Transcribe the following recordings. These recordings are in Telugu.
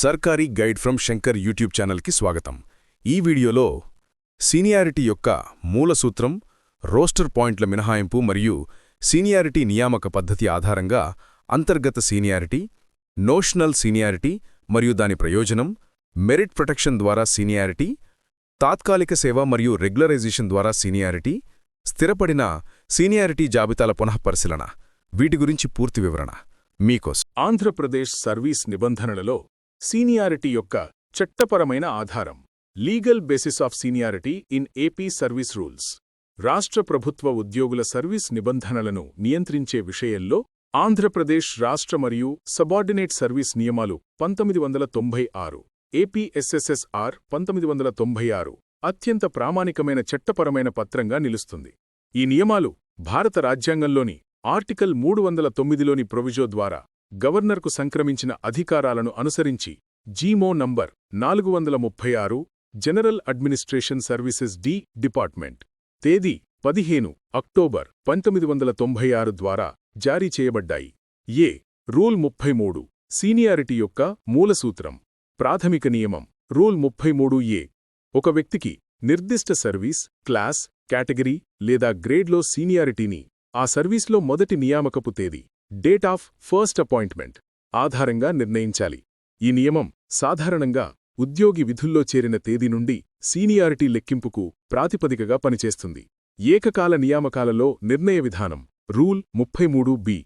సర్కారీ గైడ్ ఫ్రమ్ శంకర్ యూట్యూబ్ ఛానల్కి స్వాగతం. ఈ వీడియోలో సీనియారిటీ యొక్క మూల సూత్రం రోస్టర్ పాయింట్ల మినహాయింపు మరియు సీనియారిటీ నియామక పద్ధతి ఆధారంగా అంతర్గత సీనియారిటీ నోషనల్ సీనియారిటీ మరియు దాని ప్రయోజనం మెరిట్ ప్రొటెక్షన్ ద్వారా సీనియారిటీ తాత్కాలిక సేవ మరియు రెగ్యులరైజేషన్ ద్వారా సీనియారిటీ స్థిరపడిన సీనియారిటీ జాబితాల పునఃపరిశీలన వీటి గురించి పూర్తి వివరణ. మీకోసం. ఆంధ్రప్రదేశ్ సర్వీస్ నిబంధనలలో సీనియారిటీ యొక్క చట్టపరమైన ఆధారం. Legal basis of seniority in AP service rules. రాష్ట్ర ప్రభుత్వ ఉద్యోగుల సర్వీస్ నిబంధనలను నియంత్రించే విషయంలో ఆంధ్రప్రదేశ్ రాష్ట్ర మరియు సబార్డినేట్ సర్వీస్ నియమాలు పంతొమ్మిది వందల తొంభై ఆరు ఏపీఎస్ఎస్ఎస్ఆర్ పంతొమ్మిది వందల తొంభై ఆరు అత్యంత ప్రామాణికమైన చట్టపరమైన పత్రంగా నిలుస్తుంది. ఈ నియమాలు భారత రాజ్యాంగంలోని ఆర్టికల్ మూడు వందల తొమ్మిదిలోని ప్రొవిజో ద్వారా గవర్నర్కు సంక్రమించిన అధికారాలను అనుసరించి జీమో నంబర్ నాలుగు వందల ముప్పై ఆరు general administration services D department తేదీ పదిహేను అక్టోబర్ పంతొమ్మిది వందల తొంభై ఆరు ద్వారా జారీ చేయబడ్డాయి. ఏ. రూల్ ముప్పై మూడు సీనియారిటీ యొక్క మూలసూత్రం ప్రాథమిక నియమం. రూల్ ముప్పై మూడు ఏ. ఒక వ్యక్తికి నిర్దిష్ట సర్వీస్ క్లాస్ కేటగిరీ లేదా గ్రేడ్లో సీనియారిటీని ఆ సర్వీస్లో మొదటి నియామకపు తేదీ. డేట్ ఆఫ్ ఫస్ట్ అపాయింట్మెంట్ ఆధారంగా నిర్ణయించాలి. ఈ నియమం సాధారణంగా ఉద్యోగి విధుల్లో చేరిన తేదీ నుండి సీనియారిటీ లెక్కింపుకు ప్రాతిపదికగా పనిచేస్తుంది. ఏకకాల నియామకాలలో నిర్ణయ విధానం రూల్ ముప్పై మూడు బి.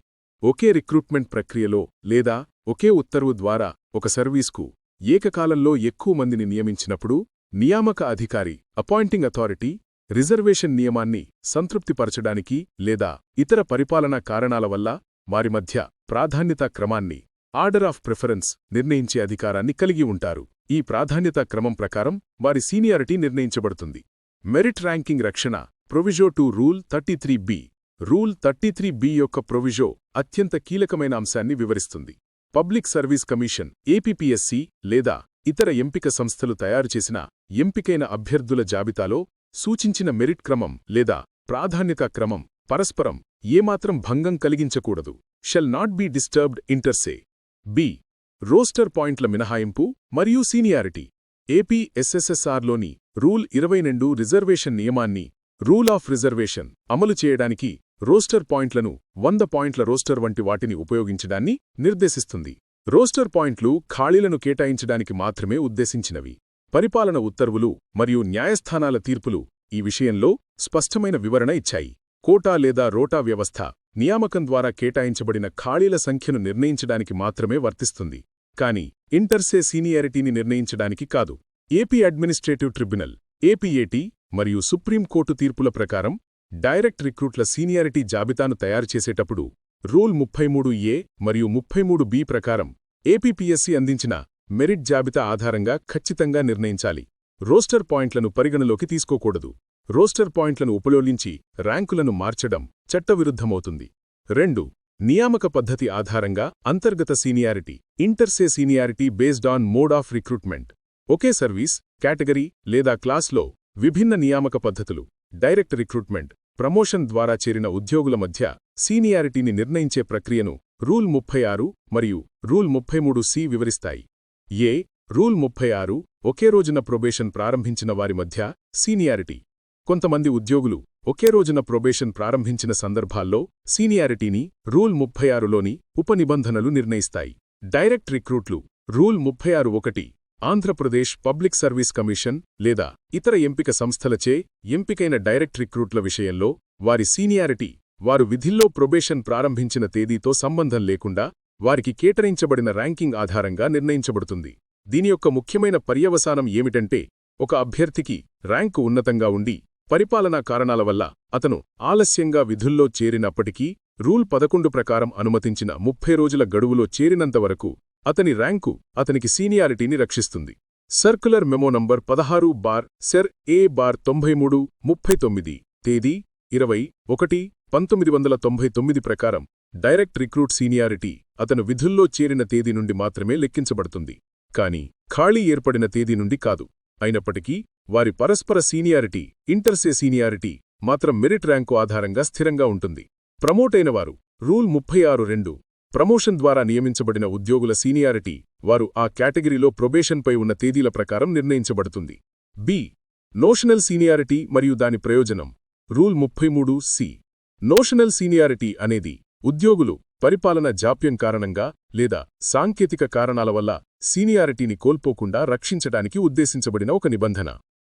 ఒకే రిక్రూట్మెంట్ ప్రక్రియలో లేదా ఒకే ఉత్తర్వు ద్వారా ఒక సర్వీస్కు ఏకకాలంలో ఎక్కువ మందిని నియమించినప్పుడు నియామక అధికారి అపాయింటింగ్ అథారిటీ రిజర్వేషన్ నియమాన్ని సంతృప్తిపరచడానికి లేదా ఇతర పరిపాలనా కారణాల వల్ల వారి మధ్య ప్రాధాన్యతా క్రమాన్ని ఆర్డర్ ఆఫ్ ప్రిఫరెన్స్ నిర్ణయించే అధికారాన్ని కలిగి ఉంటారు. ఈ ప్రాధాన్యతా క్రమం ప్రకారం వారి సీనియారిటీ నిర్ణయించబడుతుంది. మెరిట్ ర్యాంకింగ్ రక్షణ proviso to rule thirty three B. Rule thirty three B యొక్క ప్రొవిజో అత్యంత కీలకమైన అంశాన్ని వివరిస్తుంది. పబ్లిక్ సర్వీస్ కమిషన్ ఏపీపీఎస్సి లేదా ఇతర ఎంపిక సంస్థలు తయారుచేసిన ఎంపికైన అభ్యర్థుల జాబితాలో సూచించిన మెరిట్ క్రమం లేదా ప్రాధాన్యతా క్రమం పరస్పరం ఏమాత్రం భంగం కలిగించకూడదు. Shall not be disturbed inter se B. Roster పాయింట్ల మినహాయింపు మరియు సీనియారిటీ. ఏపీఎస్ఎస్ఎస్ఆర్లోని రూల్ ఇరవై రెండు రిజర్వేషన్ నియమాన్ని రూల్ ఆఫ్ రిజర్వేషన్ అమలు చేయడానికి రోస్టర్ పాయింట్లను వంద పాయింట్ల రోస్టర్ వంటి వాటిని ఉపయోగించడాన్ని నిర్దేశిస్తుంది. రోస్టర్ పాయింట్లు ఖాళీలను కేటాయించడానికి మాత్రమే ఉద్దేశించినవి. పరిపాలన ఉత్తర్వులు మరియు న్యాయస్థానాల తీర్పులు ఈ విషయంలో స్పష్టమైన వివరణ ఇచ్చాయి. కోటా లేదా రోటా వ్యవస్థ నియామకం ద్వారా కేటాయించబడిన ఖాళీల సంఖ్యను నిర్ణయించడానికి మాత్రమే వర్తిస్తుంది. కాని ఇంటర్సే సీనియారిటీని నిర్ణయించడానికి కాదు. ఏపీ అడ్మినిస్ట్రేటివ్ ట్రిబ్యునల్ ఏపీఏటీ మరియు సుప్రీంకోర్టు తీర్పుల ప్రకారం డైరెక్ట్ రిక్రూట్ల సీనియారిటీ జాబితాను తయారుచేసేటప్పుడు రూల్ ముప్పై మూడు ఏ మరియు ముప్పై మూడు బి ప్రకారం ఏపీపీఎస్సీ అందించిన మెరిట్ జాబితా ఆధారంగా ఖచ్చితంగా నిర్ణయించాలి. రోస్టర్ పాయింట్లను పరిగణలోకి తీసుకోకూడదు. రోస్టర్ పాయింట్లను ఉపయోగించి ర్యాంకులను మార్చడం చట్టవిరుద్ధమవుతుంది. రెండు నియామక పద్ధతి ఆధారంగా అంతర్గత seniority inter se seniority based on mode of recruitment. Okay service category లేదా క్లాస్లో విభిన్న నియామక పద్ధతులు డైరెక్ట్ రిక్రూట్మెంట్ ప్రమోషన్ ద్వారా చేరిన ఉద్యోగుల మధ్య సీనియారిటీని నిర్ణయించే ప్రక్రియను రూల్ ముప్పై ఆరు మరియు రూల్ ముప్పై మూడు సి వివరిస్తాయి. ఏ రూల్ ముప్పై ఆరు ఒకే రోజున ప్రొబేషన్ ప్రారంభించిన వారి మధ్య సీనియారిటీ కొంతమంది ఉద్యోగులు ఒకే రోజున ప్రొబేషన్ ప్రారంభించిన సందర్భాల్లో సీనియారిటీని రూల్ ముప్పై ఆరులోని ఉపనిబంధనలు నిర్ణయిస్తాయి. డైరెక్ట్ రిక్రూట్లు రూల్ ముప్పై ఆరు ఒకటి ఆంధ్రప్రదేశ్ పబ్లిక్ సర్వీస్ కమిషన్ లేదా ఇతర ఎంపిక సంస్థలచే ఎంపికైన డైరెక్ట్ రిక్రూట్ల విషయంలో వారి సీనియారిటీ వారు విధిల్లో ప్రొబేషన్ ప్రారంభించిన తేదీతో సంబంధం లేకుండా వారికి కేటరించబడిన ర్యాంకింగ్ ఆధారంగా నిర్ణయించబడుతుంది. దీని యొక్క ముఖ్యమైన పర్యవసానం ఏమిటంటే ఒక అభ్యర్థికి ర్యాంకు ఉన్నతంగా ఉండి పరిపాలనా కారణాల వల్ల అతను ఆలస్యంగా విధుల్లో చేరినప్పటికీ రూల్ పదకొండు ప్రకారం అనుమతించిన ముప్పై రోజుల గడువులో చేరినంతవరకు అతని ర్యాంకు అతనికి సీనియారిటీని రక్షిస్తుంది. సర్కులర్ మెమో నంబర్ పదహారు బార్ సెర్ ఏ బార్ తొంభై మూడు ముప్పై తొమ్మిది తేదీ ఇరవై ఒకటి పంతొమ్మిది వందల తొంభై తొమ్మిది ప్రకారం డైరెక్ట్ రిక్రూట్ సీనియారిటీ అతను విధుల్లో చేరిన తేదీ నుండి మాత్రమే లెక్కించబడుతుంది. కాని ఖాళీ ఏర్పడిన తేదీ నుండి కాదు. అయినప్పటికీ వారి పరస్పర సీనియారిటీ ఇంటర్సే సీనియారిటీ మాత్రం మెరిట్ ర్యాంకు ఆధారంగా స్థిరంగా ఉంటుంది. ప్రమోటైనవారు రూల్ ముప్పై ఆరు రెండు ప్రమోషన్ ద్వారా నియమించబడిన ఉద్యోగుల సీనియారిటీ వారు ఆ కేటగిరీలో ప్రొబేషన్పై ఉన్న తేదీల ప్రకారం నిర్ణయించబడుతుంది. బి నోషనల్ సీనియారిటీ మరియు దాని ప్రయోజనం. రూల్ ముప్పై మూడు సి నోషనల్ సీనియారిటీ అనేది ఉద్యోగులు పరిపాలన జాప్యం కారణంగా లేదా సాంకేతిక కారణాల వల్ల సీనియారిటీని కోల్పోకుండా రక్షించడానికి ఉద్దేశించబడిన ఒక నిబంధన.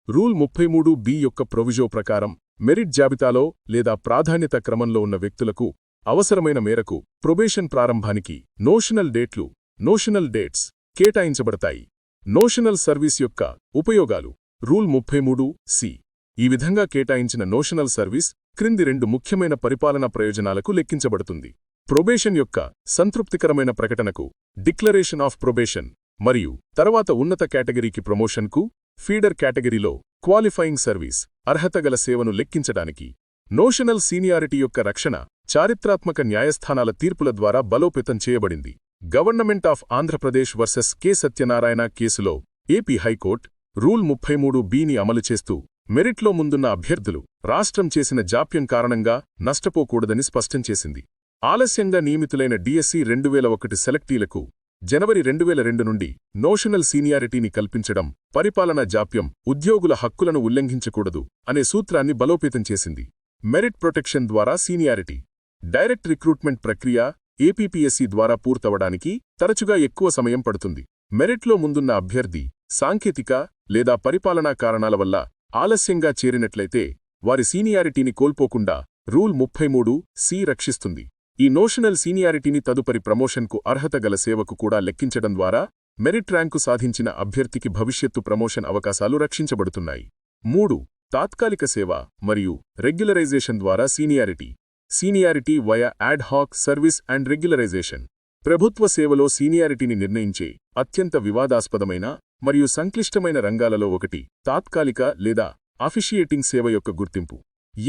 రూల్ ముప్పై మూడు బి యొక్క ప్రొవిజో ప్రకారం మెరిట్ జాబితాలో లేదా ప్రాధాన్యత క్రమంలో ఉన్న వ్యక్తులకు అవసరమైన మేరకు ప్రొబేషన్ ప్రారంభానికి నోషనల్ డేట్లు నోషనల్ డేట్స్ కేటాయించబడతాయి. నోషనల్ సర్వీస్ యొక్క ఉపయోగాలు. రూల్ ముప్పై మూడు సి. ఈ విధంగా కేటాయించిన నోషనల్ సర్వీస్ క్రింది రెండు ముఖ్యమైన పరిపాలనా ప్రయోజనాలకు లెక్కించబడుతుంది. ప్రొబేషన్ యొక్క సంతృప్తికరమైన ప్రకటనకు డిక్లరేషన్ ఆఫ్ ప్రొబేషన్ మరియు తర్వాత ఉన్నత కేటగిరీకి ప్రమోషన్కు ఫీడర్ కేటగిరీలో క్వాలిఫైయింగ్ సర్వీస్ అర్హతగల సేవను లెక్కించడానికి నోషనల్ సీనియారిటీ యొక్క రక్షణ చారిత్రాత్మక న్యాయస్థానాల తీర్పుల ద్వారా బలోపేతం చేయబడింది. Government of Andhra Pradesh versus K Satyanarayana కేసులో ఏపీ హైకోర్ట్ రూల్ ముప్పై మూడు బీని అమలు చేస్తూ మెరిట్లో ముందున్న అభ్యర్థులు రాష్ట్రం చేసిన జాప్యం కారణంగా నష్టపోకూడదని స్పష్టం చేసింది. ఆలస్యంగా నియమితులైన డిఎస్సి రెండు వేల ఒకటి సెలెక్టీలకు జనవరి రెండు వేల రెండు నుండి నోషనల్ సీనియారిటీని కల్పించడం పరిపాలనా జాప్యం ఉద్యోగుల హక్కులను ఉల్లంఘించకూడదు అనే సూత్రాన్ని బలోపేతం చేసింది. మెరిట్ ప్రొటెక్షన్ ద్వారా సీనియారిటీ డైరెక్ట్ రిక్రూట్మెంట్ ప్రక్రియ ఏపీపీఎస్సీ ద్వారా పూర్తవడానికి తరచుగా ఎక్కువ సమయం పడుతుంది. మెరిట్లో ముందున్న అభ్యర్థి సాంకేతిక లేదా పరిపాలనా కారణాల వల్ల ఆలస్యంగా చేరినట్లయితే వారి సీనియారిటీని కోల్పోకుండా రూల్ ముప్పై మూడు సి రక్షిస్తుంది. ఈ నోషనల్ సీనియారిటీని తదుపరి ప్రమోషన్కు అర్హత గల సేవకు కూడా లెక్కించడం ద్వారా మెరిట్ ర్యాంకు సాధించిన అభ్యర్థికి భవిష్యత్తు ప్రమోషన్ అవకాశాలు రక్షించబడుతున్నాయి. మూడు తాత్కాలిక సేవ మరియు రెగ్యులరైజేషన్ ద్వారా seniority. Seniority via ad hoc service and regularization ప్రభుత్వ సేవలో సీనియారిటీని నిర్ణయించే అత్యంత వివాదాస్పదమైన మరియు సంక్లిష్టమైన రంగాలలో ఒకటి తాత్కాలిక లేదా అఫిషియేటింగ్ సేవ యొక్క గుర్తింపు.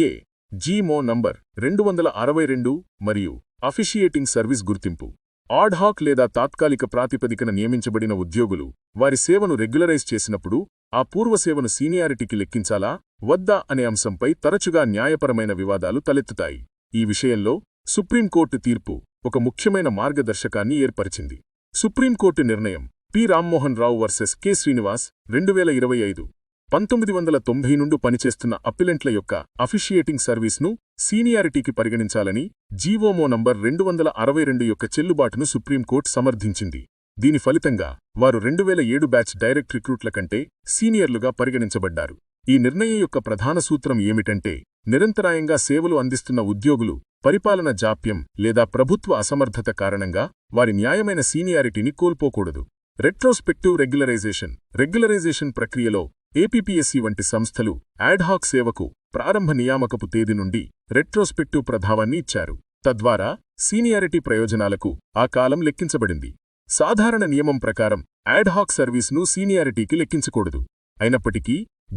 ఏ జీమో నంబర్ రెండు వందల అరవై రెండు మరియు అఫిషియేటింగ్ సర్వీస్ గుర్తింపు. ఆడ్హాక్ లేదా తాత్కాలిక ప్రాతిపదికన నియమించబడిన ఉద్యోగులు వారి సేవను రెగ్యులరైజ్ చేసినప్పుడు ఆ పూర్వసేవను సీనియారిటీకి లెక్కించాలా వద్దా అనే అంశంపై తరచుగా న్యాయపరమైన వివాదాలు తలెత్తుతాయి. ఈ విషయంలో సుప్రీంకోర్టు తీర్పు ఒక ముఖ్యమైన మార్గదర్శకాన్ని ఏర్పరిచింది. సుప్రీంకోర్టు నిర్ణయం P Rammohan Rao versus K Srinivas రెండు వేల ఇరవై ఐదు పంతొమ్మిది వందల తొంభై నుండి పనిచేస్తున్న అప్పిలెంట్ల యొక్క అఫిషియేటింగ్ సర్వీస్ను సీనియారిటీకి పరిగణించాలని జీవోమో నంబర్ రెండు వందల అరవై రెండు యొక్క చెల్లుబాటును సుప్రీంకోర్టు సమర్థించింది. దీని ఫలితంగా వారు రెండు వేల ఏడు బ్యాచ్ డైరెక్ట్ రిక్రూట్ల కంటే సీనియర్లుగా పరిగణించబడ్డారు. ఈ నిర్ణయం యొక్క ప్రధాన సూత్రం ఏమిటంటే నిరంతరాయంగా సేవలు అందిస్తున్న ఉద్యోగులు పరిపాలన జాప్యం లేదా ప్రభుత్వ అసమర్థత కారణంగా వారి న్యాయమైన సీనియారిటీని కోల్పోకూడదు. రెట్రోస్పెక్టివ్ రెగ్యులరైజేషన్ రెగ్యులరైజేషన్ ప్రక్రియలో ఏపీపీఎస్సీ వంటి సంస్థలు యాడ్హాక్ సేవకు ప్రారంభ నియామకపు తేదీ నుండి రెట్రోస్పెక్టివ్ ప్రభావాన్ని ఇచ్చారు. తద్వారా సీనియారిటీ ప్రయోజనాలకు ఆ కాలం లెక్కించబడింది. సాధారణ నియమం ప్రకారం యాడ్హాక్ సర్వీస్ను సీనియారిటీకి లెక్కించకూడదు. అయినప్పటికీ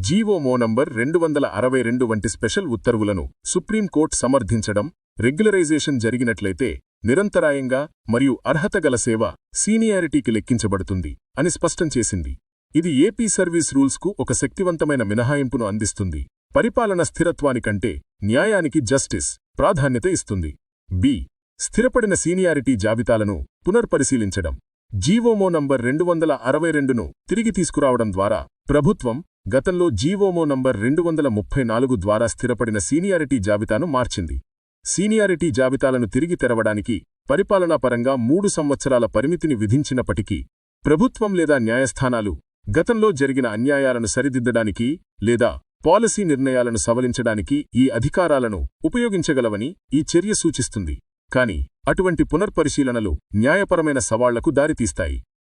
జీవోమో నంబర్ రెండు వందల అరవై రెండు వంటి స్పెషల్ ఉత్తర్వులను సుప్రీంకోర్టు సమర్థించడం రెగ్యులరైజేషన్ జరిగినట్లయితే నిరంతరాయంగా మరియు అర్హతగల సేవ సీనియారిటీకి లెక్కించబడుతుంది అని స్పష్టం చేసింది. ఇది ఏపీ సర్వీస్ రూల్స్కు ఒక శక్తివంతమైన మినహాయింపును అందిస్తుంది. పరిపాలన స్థిరత్వానికంటే న్యాయానికి జస్టిస్ ప్రాధాన్యత ఇస్తుంది. బి స్థిరపడిన సీనియారిటీ జాబితాలను పునర్పరిశీలించడం. జీవోమో నంబర్ రెండు వందల అరవై రెండును తిరిగి తీసుకురావడం ద్వారా ప్రభుత్వం గతంలో జీవోమో నంబర్ రెండు వందల ముప్పై నాలుగు ద్వారా స్థిరపడిన సీనియారిటీ జాబితాను మార్చింది. సీనియారిటీ జాబితాలను తిరిగి తెరవడానికి పరిపాలనాపరంగా మూడు సంవత్సరాల పరిమితిని విధించినప్పటికీ ప్రభుత్వం లేదా న్యాయస్థానాలు గతంలో జరిగిన అన్యాయాలను సరిదిద్దడానికి లేదా పాలసీ నిర్ణయాలను సవరించడానికి ఈ అధికారాలను ఉపయోగించగలవని ఈ చర్య సూచిస్తుంది. కాని అటువంటి పునర్పరిశీలనలు న్యాయపరమైన సవాళ్ళకు దారితీస్తాయి.